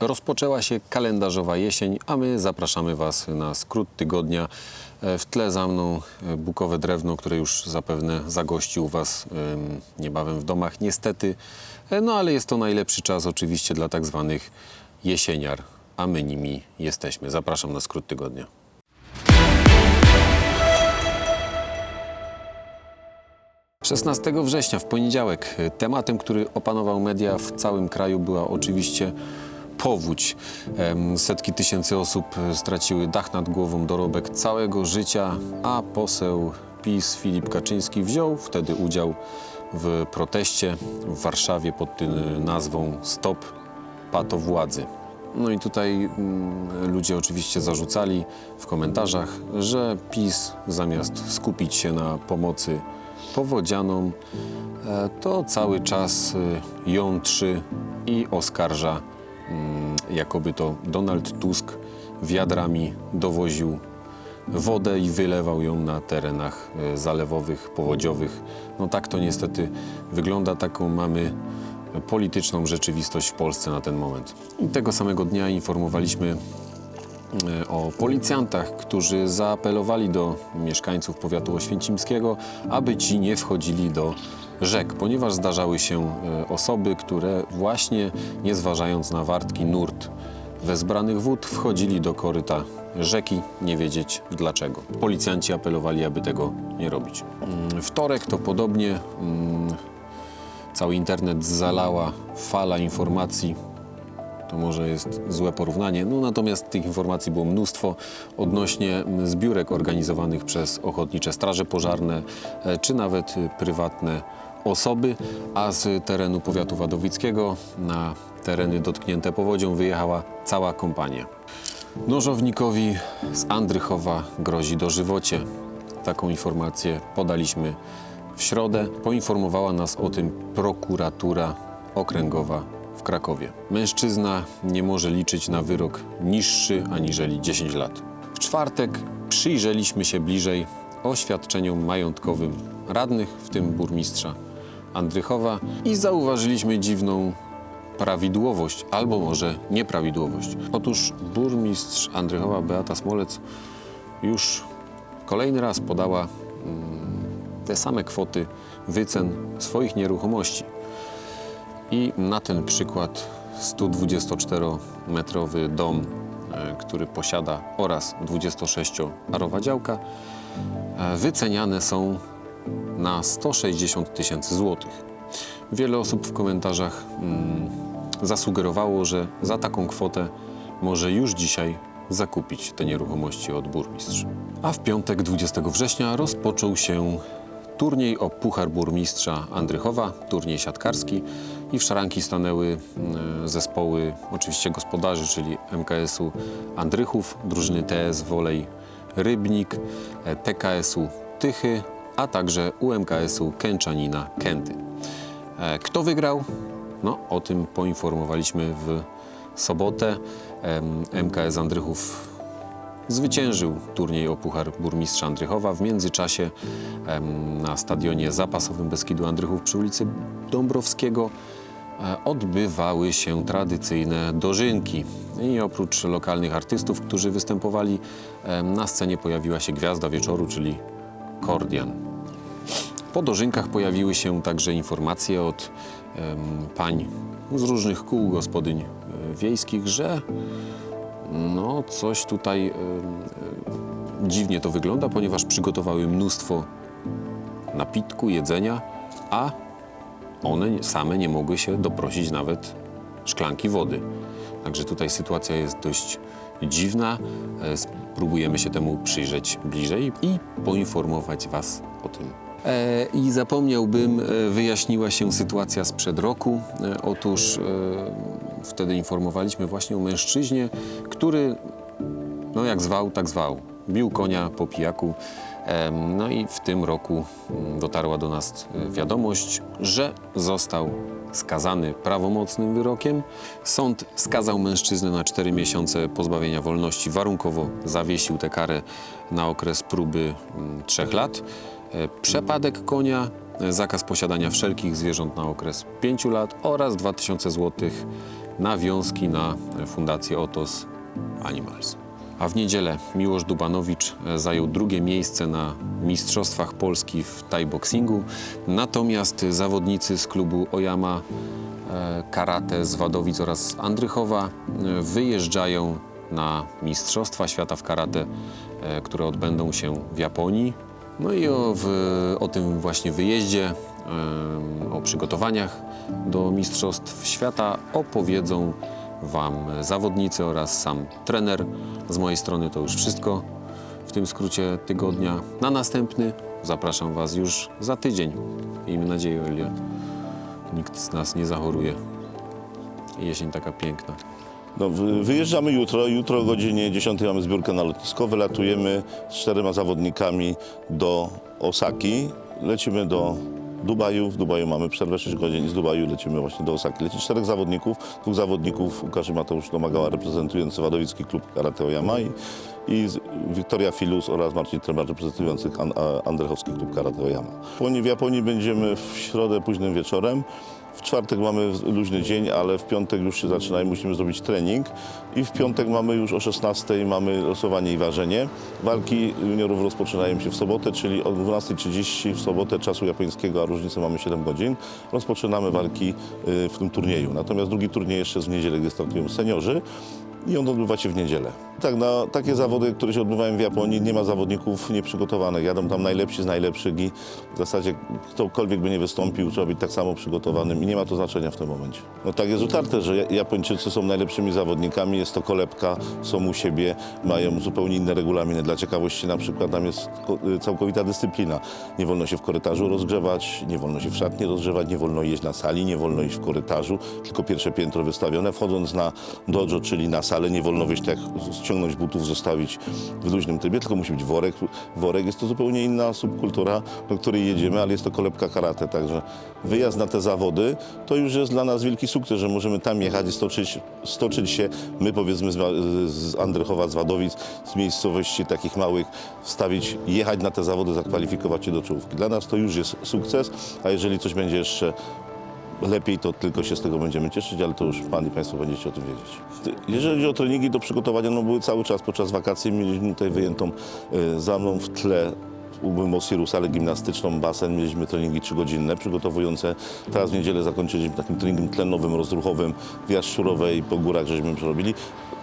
Rozpoczęła się kalendarzowa jesień, a my zapraszamy Was na skrót tygodnia. E, W tle za mną e, bukowe drewno, które już zapewne zagości u Was em, niebawem w domach. Niestety, e, no ale jest to najlepszy czas oczywiście dla tak zwanych jesieniar, a my nimi jesteśmy. Zapraszam na skrót tygodnia. Szesnastego września w poniedziałek tematem, który opanował media w całym kraju była oczywiście powódź. Setki tysięcy osób e, straciły dach nad głową, dorobek całego życia, a poseł PiS Filip Kaczyński wziął wtedy udział w proteście w Warszawie pod tym nazwą Stop Pato Władzy. No i tutaj mm, ludzie oczywiście zarzucali w komentarzach, że PiS zamiast skupić się na pomocy powodzianom, e, to cały czas e, jątrzy i oskarża, jakoby to Donald Tusk wiadrami dowoził wodę i wylewał ją na terenach e, zalewowych, powodziowych. No tak to niestety wygląda, taką mamy polityczną rzeczywistość w Polsce na ten moment. I tego samego dnia informowaliśmy e, o policjantach, którzy zaapelowali do mieszkańców powiatu oświęcimskiego, aby ci nie wchodzili do rzek, ponieważ zdarzały się e, osoby, które właśnie nie zważając na wartki nurt wezbranych wód wchodzili do koryta rzeki, nie wiedzieć dlaczego. Policjanci apelowali, aby tego nie robić. Mm, Wtorek to podobnie mm, cały internet zalała fala informacji to może jest złe porównanie, no natomiast tych informacji było mnóstwo odnośnie mm, zbiórek organizowanych przez ochotnicze straże pożarne, e, czy nawet prywatne osoby, a z terenu powiatu wadowickiego na tereny dotknięte powodzią wyjechała cała kompania. Nożownikowi z Andrychowa grozi dożywocie. Taką informację podaliśmy w środę. Poinformowała nas o tym prokuratura okręgowa w Krakowie. Mężczyzna nie może liczyć na wyrok niższy aniżeli 10 lat. W czwartek przyjrzeliśmy się bliżej oświadczeniom majątkowym radnych, w tym burmistrza Andrychowa i zauważyliśmy dziwną prawidłowość, albo może nieprawidłowość. Otóż burmistrz Andrychowa Beata Smolec już kolejny raz podała mm, te same kwoty wycen swoich nieruchomości. I na ten przykład 124-metrowy dom, e, który posiada oraz 26-arowa działka, e, wyceniane są na 160 tysięcy złotych. Wiele osób w komentarzach mm, zasugerowało, że za taką kwotę może już dzisiaj zakupić te nieruchomości od burmistrz. A w piątek 20 września rozpoczął się turniej o Puchar Burmistrza Andrychowa, turniej siatkarski i w szaranki stanęły mm, zespoły oczywiście gospodarzy, czyli MKS-u Andrychów, drużyny TS Wolej Rybnik, e, TKS-u Tychy, a także UMKS-u Kęczanina Kęty. E, Kto wygrał? No, o tym poinformowaliśmy w sobotę. MKS Andrychów zwyciężył turniej o Puchar Burmistrza Andrychowa. W międzyczasie na stadionie zapasowym Beskidu Andrychów przy ulicy Dąbrowskiego e, odbywały się tradycyjne dożynki. I oprócz lokalnych artystów, którzy występowali, na scenie pojawiła się gwiazda wieczoru, czyli Kordian. Po dożynkach pojawiły się także informacje od em, pań z różnych kół gospodyń e, wiejskich, że no coś tutaj em, dziwnie to wygląda, ponieważ przygotowały mnóstwo napitku, jedzenia, a one same nie mogły się doprosić nawet szklanki wody. Także tutaj sytuacja jest dość dziwna. E, Spróbujemy się temu przyjrzeć bliżej i poinformować Was o tym. E, I zapomniałbym, e, wyjaśniła się sytuacja sprzed roku. Otóż wtedy informowaliśmy właśnie o mężczyźnie, który no jak zwał, tak zwał. Bił konia po pijaku. No i w tym roku mm, dotarła do nas wiadomość, że został skazany prawomocnym wyrokiem. Sąd skazał mężczyznę na 4 miesiące pozbawienia wolności. Warunkowo zawiesił tę karę na okres próby 3 lat. E, Przepadek konia, e, zakaz posiadania wszelkich zwierząt na okres 5 lat oraz 2000 zł nawiązki na Fundację Otos Animals. A w niedzielę Miłosz Dubanowicz e, zajął drugie miejsce na Mistrzostwach Polski w Thai Boxingu, natomiast zawodnicy z klubu Oyama e, Karate z Wadowic oraz Andrychowa e, wyjeżdżają na Mistrzostwa Świata w Karate, które odbędą się w Japonii. No i o, w, o tym właśnie wyjeździe, o przygotowaniach do Mistrzostw Świata opowiedzą Wam zawodnicy oraz sam trener. Z mojej strony to już wszystko w tym skrócie tygodnia. Na następny zapraszam Was już za tydzień. Miejmy nadzieję, o nikt z nas nie zachoruje. Jesień taka piękna. No, wy- wyjeżdżamy jutro. Jutro o godzinie 10 mamy zbiórkę na lotnisko. Wylatujemy z czterema zawodnikami do Osaki. Lecimy do Dubaju. W Dubaju mamy przerwę 6 godzin i z Dubaju lecimy właśnie do Osaki. Leci czterech zawodników. Dwóch zawodników Łukasz i Mateusz Domagała reprezentujący Wadowicki Klub Karate Oyama i, Wiktoria Filus oraz Marcin Tremar reprezentujących An- a- Andrychowski Klub Karate Oyama. W Japonii będziemy w środę późnym wieczorem. W czwartek mamy luźny dzień, ale w piątek już się zaczyna i musimy zrobić trening. I w piątek mamy już o 16 mamy losowanie i ważenie. Walki juniorów rozpoczynają się w sobotę, czyli o 12.30 w sobotę czasu japońskiego, a różnicę mamy 7 godzin. Rozpoczynamy walki y, w tym turnieju. Natomiast drugi turniej jeszcze w niedzielę, gdzie startują seniorzy. I on odbywa się w niedzielę. Tak, na takie zawody, które się odbywają w Japonii, nie ma zawodników nieprzygotowanych. Jadą tam najlepsi z najlepszych i w zasadzie ktokolwiek by nie wystąpił, trzeba być tak samo przygotowanym i nie ma to znaczenia w tym momencie. No tak jest utarte, że Ja- Japończycy są najlepszymi zawodnikami, jest to kolebka, są u siebie, mają zupełnie inne regulaminy. Dla ciekawości na przykład tam jest y, całkowita dyscyplina. Nie wolno się w korytarzu rozgrzewać, nie wolno się w szatni rozgrzewać, nie wolno jeść na sali, nie wolno iść w korytarzu, tylko pierwsze piętro wystawione. Wchodząc na dojo, czyli na salę, nie wolno wyjść tak, ściągnąć butów, zostawić w luźnym trybie, tylko musi być worek. Worek jest to zupełnie inna subkultura, do której jedziemy, ale jest to kolebka karate, także wyjazd na te zawody to już jest dla nas wielki sukces, że możemy tam jechać i stoczyć, stoczyć się, my powiedzmy z, Wa- z Andrychowa, z Wadowic, z miejscowości takich małych, wstawić, jechać na te zawody, zakwalifikować się do czołówki. Dla nas to już jest sukces, a jeżeli coś będzie jeszcze lepiej, to tylko się z tego będziemy cieszyć, ale to już Pan i Państwo będziecie o tym wiedzieć. Jeżeli chodzi o treningi do przygotowania, no były cały czas podczas wakacji, mieliśmy tutaj wyjętą y, za mną w tle Ubym Osiru salę gimnastyczną, basen, mieliśmy treningi trzygodzinne przygotowujące. Teraz w niedzielę zakończyliśmy takim treningiem tlenowym, rozruchowym w Jaszczurowej, po górach żeśmy przerobili.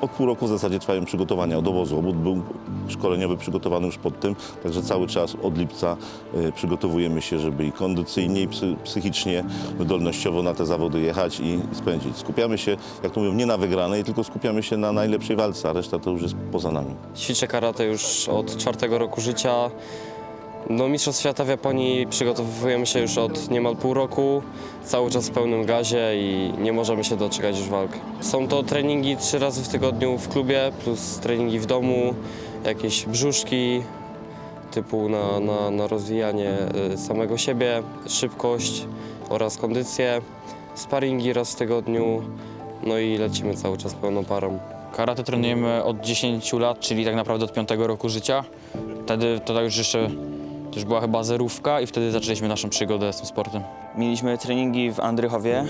Od pół roku w zasadzie trwają przygotowania od obozu. Obóz był szkoleniowy przygotowany już pod tym, także cały czas od lipca y, przygotowujemy się, żeby i kondycyjnie, i psy, psychicznie, wydolnościowo na te zawody jechać i spędzić. Skupiamy się, jak to mówią, nie na wygranej, tylko skupiamy się na najlepszej walce, a reszta to już jest poza nami. Ćwiczę karate już od czwartego roku życia. Do Mistrzostw Świata w Japonii przygotowujemy się już od niemal pół roku, cały czas w pełnym gazie i nie możemy się doczekać już walk. Są to treningi trzy razy w tygodniu w klubie, plus treningi w domu, jakieś brzuszki typu na, na, na rozwijanie y, samego siebie, szybkość oraz kondycję, sparingi raz w tygodniu, no i lecimy cały czas pełną parą. Karate trenujemy od 10 lat, czyli tak naprawdę od 5 roku życia. Wtedy to tak już jeszcze też była chyba zerówka i wtedy zaczęliśmy naszą przygodę z tym sportem. Mieliśmy treningi w Andrychowie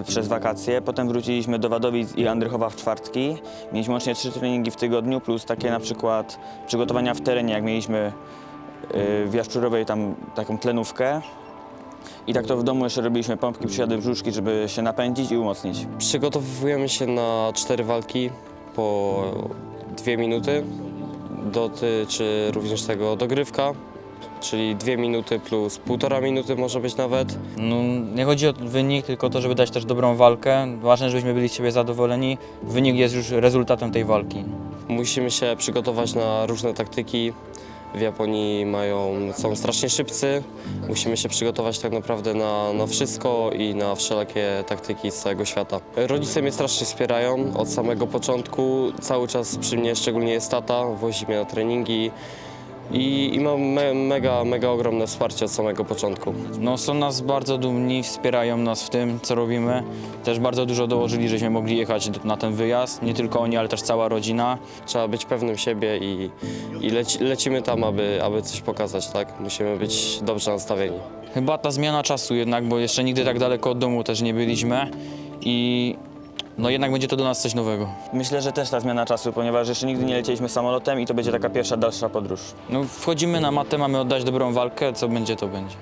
y, przez wakacje, potem wróciliśmy do Wadowic i Andrychowa w czwartki. Mieliśmy łącznie trzy treningi w tygodniu, plus takie na przykład przygotowania w terenie, jak mieliśmy y, w Jaszczurowej tam taką tlenówkę. I tak to w domu jeszcze robiliśmy pompki, przysiady, brzuszki, żeby się napędzić i umocnić. Przygotowujemy się na cztery walki po dwie minuty. Dotyczy również tego dogrywka, czyli dwie minuty plus półtora minuty może być nawet. No, nie chodzi o wynik, tylko to, żeby dać też dobrą walkę. Ważne, żebyśmy byli z siebie zadowoleni. Wynik jest już rezultatem tej walki. Musimy się przygotować na różne taktyki. W Japonii mają, są strasznie szybcy. Musimy się przygotować tak naprawdę na, na wszystko i na wszelakie taktyki z całego świata. Rodzice mnie strasznie wspierają od samego początku. Cały czas przy mnie, szczególnie jest tata, wozi mnie na treningi. I, i mam me, mega, mega ogromne wsparcie od samego początku. No, są nas bardzo dumni, wspierają nas w tym, co robimy. Też bardzo dużo dołożyli, żeśmy mogli jechać na ten wyjazd. Nie tylko oni, ale też cała rodzina. Trzeba być pewnym siebie i, i leci, lecimy tam, aby, aby coś pokazać. Tak? Musimy być dobrze nastawieni. Chyba ta zmiana czasu jednak, bo jeszcze nigdy tak daleko od domu też nie byliśmy i No jednak będzie to dla nas coś nowego. Myślę, że też ta zmiana czasu, ponieważ jeszcze nigdy nie lecieliśmy samolotem i to będzie taka pierwsza dalsza podróż. No wchodzimy na matę, mamy oddać dobrą walkę, co będzie to będzie.